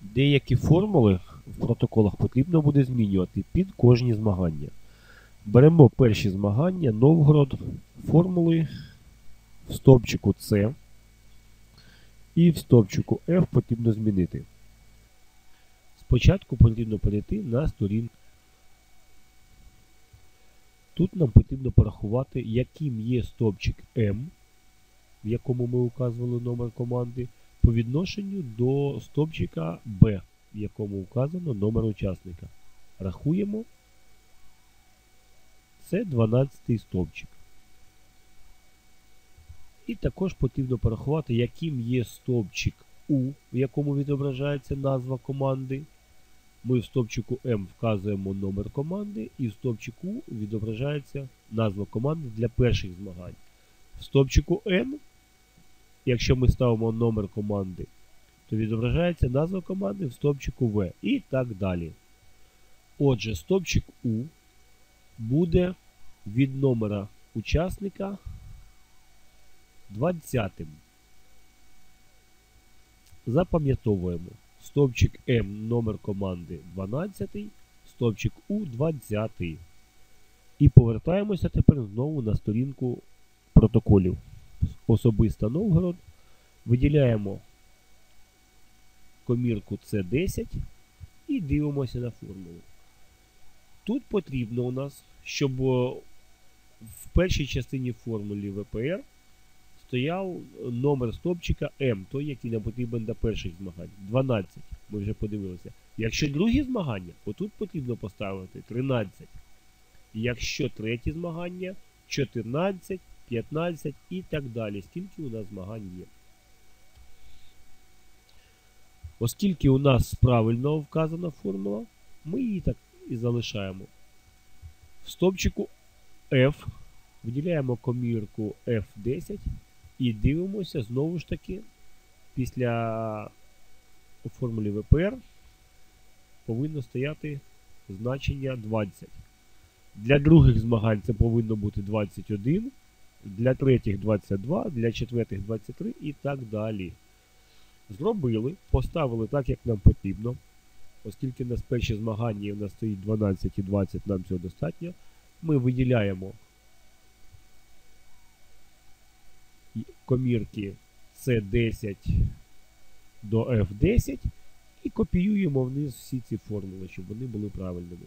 Деякі формули в протоколах потрібно буде змінювати під кожні змагання. Беремо перші змагання, Новгород, формули в стовпчику С і в стовпчику F потрібно змінити. Спочатку потрібно перейти на сторінку. Тут нам потрібно порахувати, яким є стовпчик М, в якому ми указували номер команди, по відношенню до стовпчика Б, в якому указано номер учасника. Рахуємо. Це 12 стовпчик. І також потрібно порахувати, яким є стовпчик У, в якому відображається назва команди. Ми в стовпчику М вказуємо номер команди, і в стовпчику відображається назва команди для перших змагань. В стовпчику N, якщо ми ставимо номер команди, то відображається назва команди в стовпчику В і так далі. Отже, стовпчик У буде від номера учасника 20. Запам'ятовуємо. Стовпчик М номер команди 12, стовпчик У 20. І повертаємося тепер знову на сторінку протоколів. Особиста Новгород. Виділяємо комірку С10 і дивимося на формулу. Тут потрібно у нас, щоб в першій частині формулі ВПР стояв номер стопчика М, той, який нам потрібен для перших змагань. 12. Ми вже подивилися. Якщо другі змагання, отут потрібно поставити 13. Якщо треті змагання 14, 15 і так далі. Скільки у нас змагань є. Оскільки у нас правильно вказана формула, ми її так і залишаємо. В стопчику F виділяємо комірку F10 і дивимося знову ж таки після формулі ВПР повинно стояти значення 20. Для других змагань це повинно бути 21, для третіх 22, для четвертих 23 і так далі. Зробили, поставили так, як нам потрібно. Оскільки у нас перші змагання у нас стоїть 12 і 20, нам цього достатньо. Ми виділяємо комірки C10 до F10 і копіюємо вниз всі ці формули, щоб вони були правильними.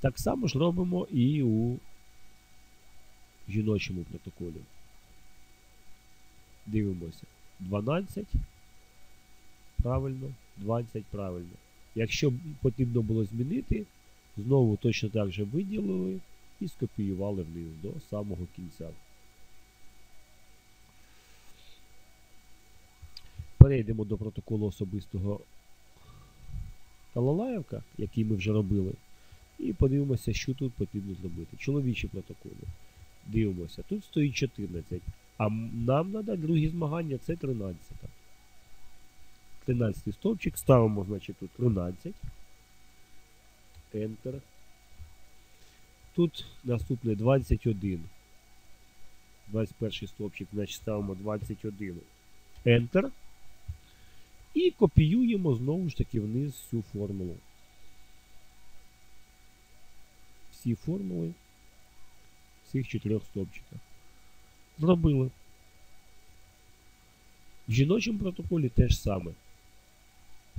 Так само ж робимо і у жіночому протоколі. Дивимося. 12. Правильно, 20 правильно. Якщо потрібно було змінити, знову точно так же виділили і скопіювали вниз до самого кінця. Перейдемо до протоколу особистого Талалаєвка, який ми вже робили. І подивимося, що тут потрібно зробити. Чоловічі протоколи. Дивимося, тут стоїть 14. А нам треба другі змагання, це 13. 13 стовпчик, ставимо, значить, тут 13. Enter. Тут наступне 21. 21 стовпчик, значить ставимо 21. Enter. І копіюємо знову ж таки вниз всю формулу. Всі формули всіх чотирьох стовпчиках. Зробили. В жіночому протоколі теж саме.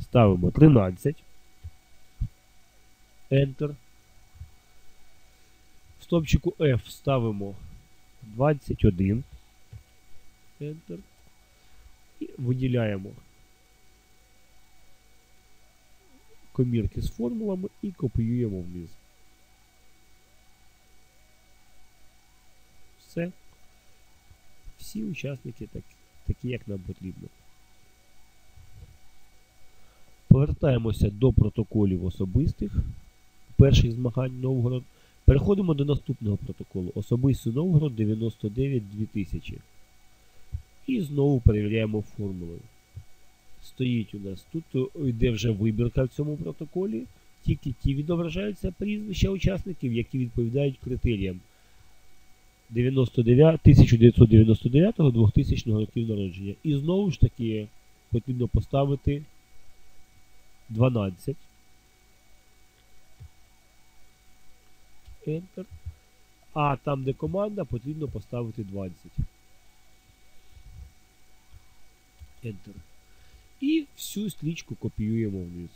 Ставимо 13. Enter. В стопчику F ставимо 21. Enter. І виділяємо комірки з формулами і копіюємо вниз. Все. Всі учасники так, такі, як нам потрібно. Повертаємося до протоколів особистих перших змагань Новгород. Переходимо до наступного протоколу. Особистий Новгород 99 2000. І знову перевіряємо формулою. Стоїть у нас тут, йде вже вибірка в цьому протоколі. Тільки ті відображаються прізвища учасників, які відповідають критеріям. 99, 1999-2000 років народження. І знову ж таки потрібно поставити 12. Enter. А там, де команда, потрібно поставити 20. Enter. І всю стрічку копіюємо вниз.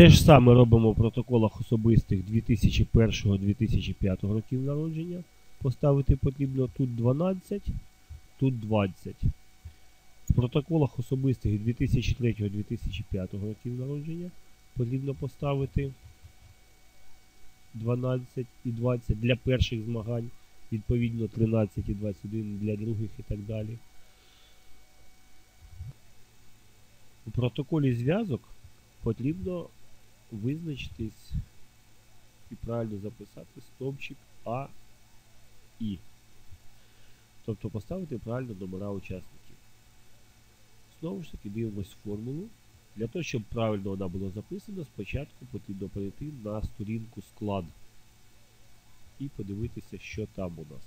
Те ж саме робимо в протоколах особистих 2001-2005 років народження. Поставити потрібно тут 12, тут 20. В протоколах особистих 2003-2005 років народження потрібно поставити 12 і 20 для перших змагань, відповідно 13 і 21 для других і так далі. У протоколі зв'язок потрібно визначитись і правильно записати стовпчик А І. Тобто поставити правильно номера учасників. Знову ж таки дивимось формулу. Для того, щоб правильно вона була записана, спочатку потрібно перейти на сторінку склад і подивитися, що там у нас.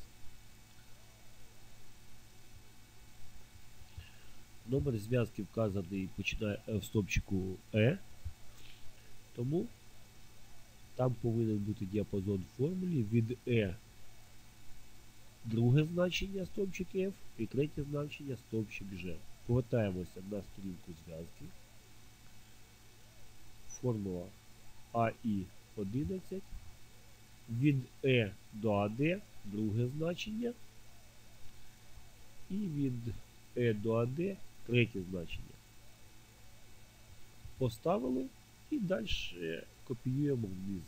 Номер зв'язки вказаний починає в стопчику Е. Тому там повинен бути діапазон формулі від E друге значення стовпчик F і третє значення стовпчик G. Повертаємося на сторінку зв'язки. Формула AI 11. Від E до AD друге значення. І від E до AD третє значення. Поставили. І далі копіюємо вниз.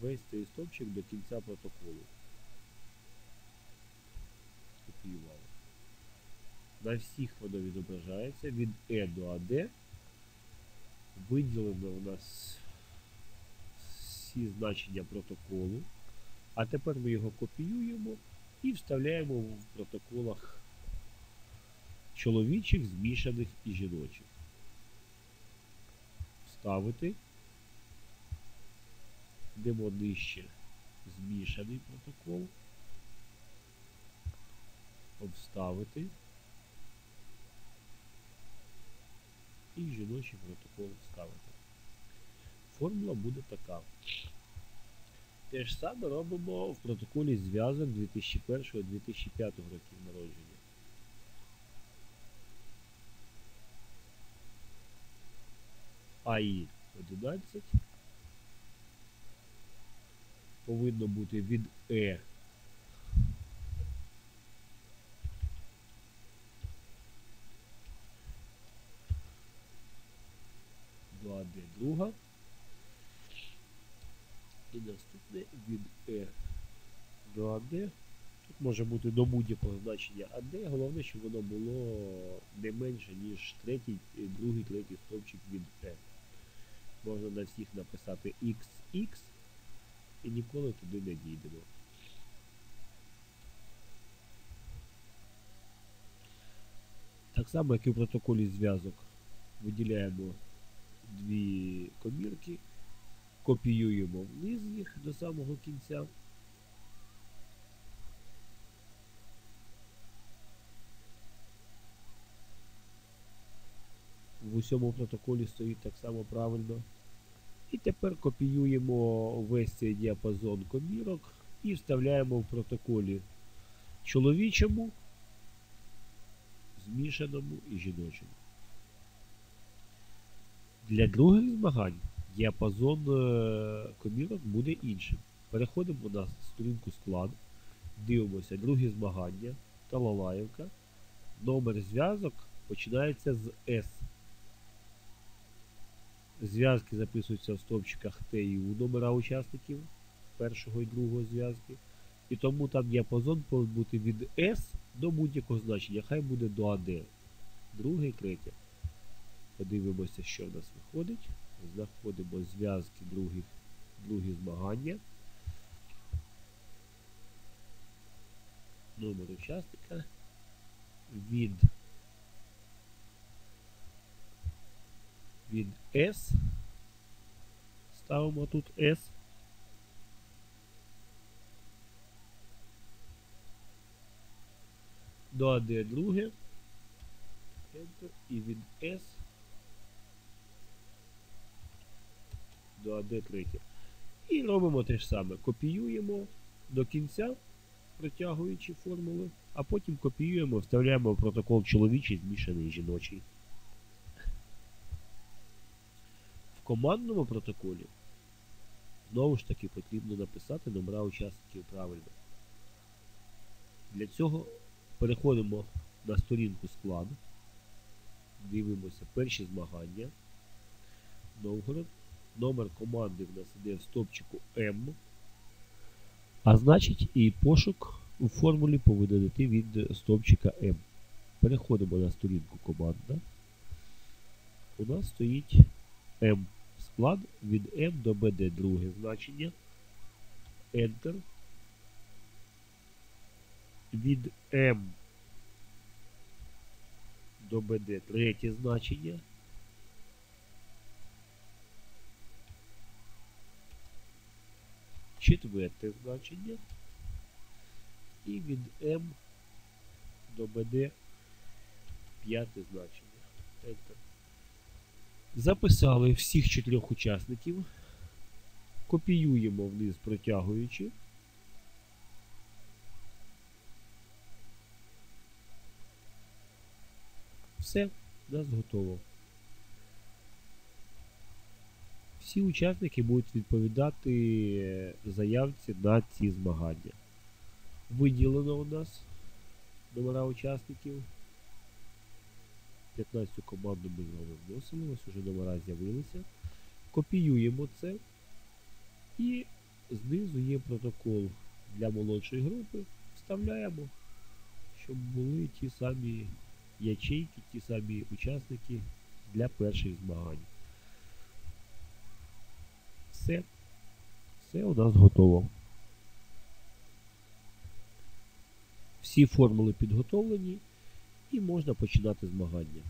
Весь цей стопчик до кінця протоколу. Копіювали. На всіх воно відображається від E до AD. Виділено у нас всі значення протоколу. А тепер ми його копіюємо і вставляємо в протоколах чоловічих, змішаних і жіночих вставити. Йдемо нижче змішаний протокол. Вставити. І жіночий протокол вставити. Формула буде така. Те ж саме робимо в протоколі зв'язок 2001-2005 років народження. АІ 11 повинно бути від Е до АД друга. І наступне від Е до АД. Тут може бути до будь-якого значення АД, головне, щоб воно було не менше, ніж третій, другий, третій стовпчик від Е. Можна на всіх написати XX і ніколи туди не дійдемо. Так само, як і в протоколі зв'язок, виділяємо дві комірки, копіюємо вниз їх до самого кінця. В усьому протоколі стоїть так само правильно. І тепер копіюємо весь цей діапазон комірок і вставляємо в протоколі чоловічому, змішаному і жіночому. Для других змагань діапазон е, комірок буде іншим. Переходимо на сторінку склад, дивимося другі змагання, Талалаївка. Номер зв'язок починається з S. Зв'язки записуються в стовпчиках Т і У номера учасників першого і другого зв'язки. І тому там діапазон повинен бути від S до будь-якого значення. Хай буде до АД. Друге і третє. Подивимося, що в нас виходить. Знаходимо зв'язки других, другі змагання. Номер учасника від від S. Ставимо тут S. До друге. Enter. І від S до третє. І робимо те ж саме. Копіюємо до кінця, протягуючи формули, а потім копіюємо, вставляємо в протокол чоловічий, змішаний жіночий. В командному протоколі знову ж таки потрібно написати номера учасників правильно. Для цього переходимо на сторінку складу, дивимося перші змагання. Новгород. Номер команди в нас іде в стопчику М. А значить і пошук у формулі повинен йти від стопчика М. Переходимо на сторінку команда. У нас стоїть М склад від М до БД друге значення. Enter. Від М до БД третє значення. Четверте значення. І від М до БД п'яте значення. Enter. Записали всіх чотирьох учасників. Копіюємо вниз, протягуючи. Все, у нас готово. Всі учасники будуть відповідати заявці на ці змагання. Виділено у нас номера учасників. 15 команду ми з вами вносили, ось уже номера з'явилися. Копіюємо це. І знизу є протокол для молодшої групи. Вставляємо, щоб були ті самі ячейки, ті самі учасники для перших змагань. Все. Все у нас готово. Всі формули підготовлені і можна починати змагання.